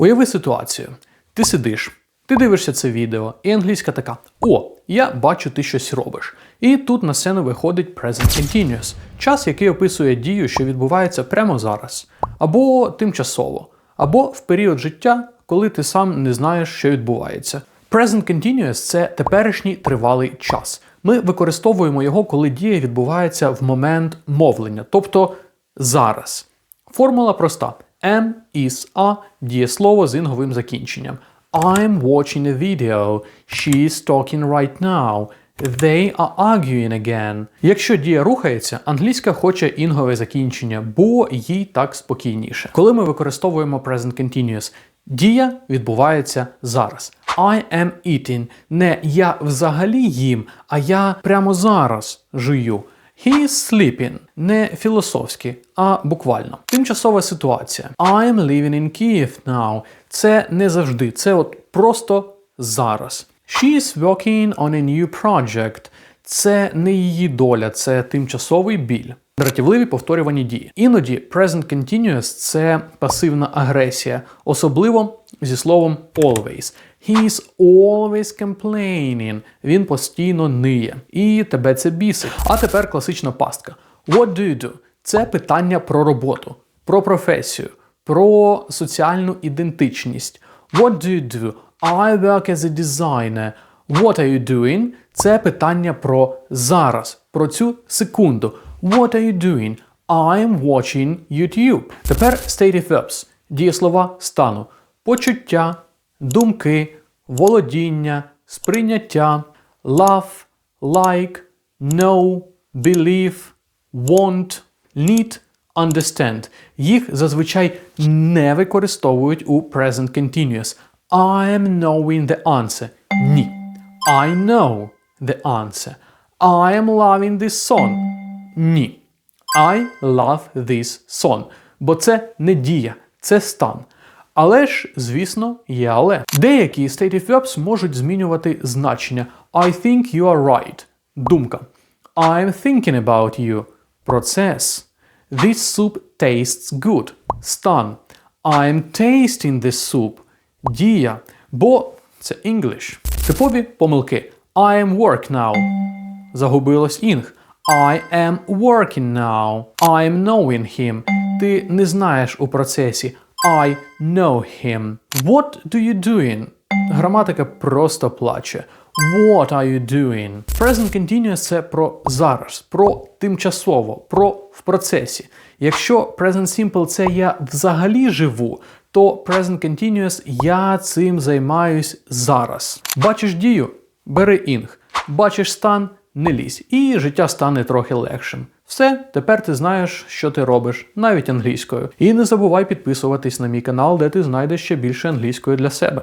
Уяви ситуацію. Ти сидиш, ти дивишся це відео, і англійська така: О, я бачу, ти щось робиш. І тут на сцену виходить Present Continuous, час, який описує дію, що відбувається прямо зараз, або тимчасово, або в період життя, коли ти сам не знаєш, що відбувається. Present Continuous – це теперішній тривалий час. Ми використовуємо його, коли дія відбувається в момент мовлення, тобто зараз. Формула проста: am, is, a – дієслово з інговим закінченням. I'm watching a video. She's talking right now. They are arguing again. Якщо дія рухається, англійська хоче інгове закінчення, бо їй так спокійніше. Коли ми використовуємо present continuous, дія відбувається зараз. I am eating. Не я взагалі їм, а я прямо зараз жую. He is sleeping. Не філософськи, а буквально. Тимчасова ситуація. I'm living in Kyiv now. Це не завжди, це от просто зараз. She is working on a new project. Це не її доля, це тимчасовий біль. Дратівливі повторювані дії. Іноді present continuous – це пасивна агресія, особливо зі словом always. He is always complaining. Він постійно ниє. І тебе це бісить. А тепер класична пастка. What do you do? Це питання про роботу, про професію, про соціальну ідентичність. What do you do? I work as a designer. What are you doing? Це питання про зараз, про цю секунду. What are you doing? I'm watching YouTube. Тепер stative verbs. Дієслова стану. Почуття, думки, володіння, сприйняття, love, like, know, believe, want, need, understand. Їх зазвичай не використовують у present continuous. I am knowing the answer. Ні. I know the answer. I am loving this song. Ні. I love this song. Бо це не дія, це стан. Але ж, звісно, є але. Деякі stative verbs можуть змінювати значення. I think you are right. Думка. I'm thinking about you. Процес. This soup tastes good. Стан. I'm tasting this soup. Дія. Бо це English. Типові помилки. I am work now. Загубилось інг. I am working now. I am knowing him. Ти не знаєш у процесі. I know him. What do you doing? Граматика просто плаче. What are you doing? Present continuous – це про зараз, про тимчасово, про в процесі. Якщо present simple – це я взагалі живу, то present continuous – я цим займаюсь зараз. Бачиш дію? Бери інг. Бачиш стан? Не лізь. І життя стане трохи легшим. Все, тепер ти знаєш, що ти робиш, навіть англійською. І не забувай підписуватись на мій канал, де ти знайдеш ще більше англійської для себе.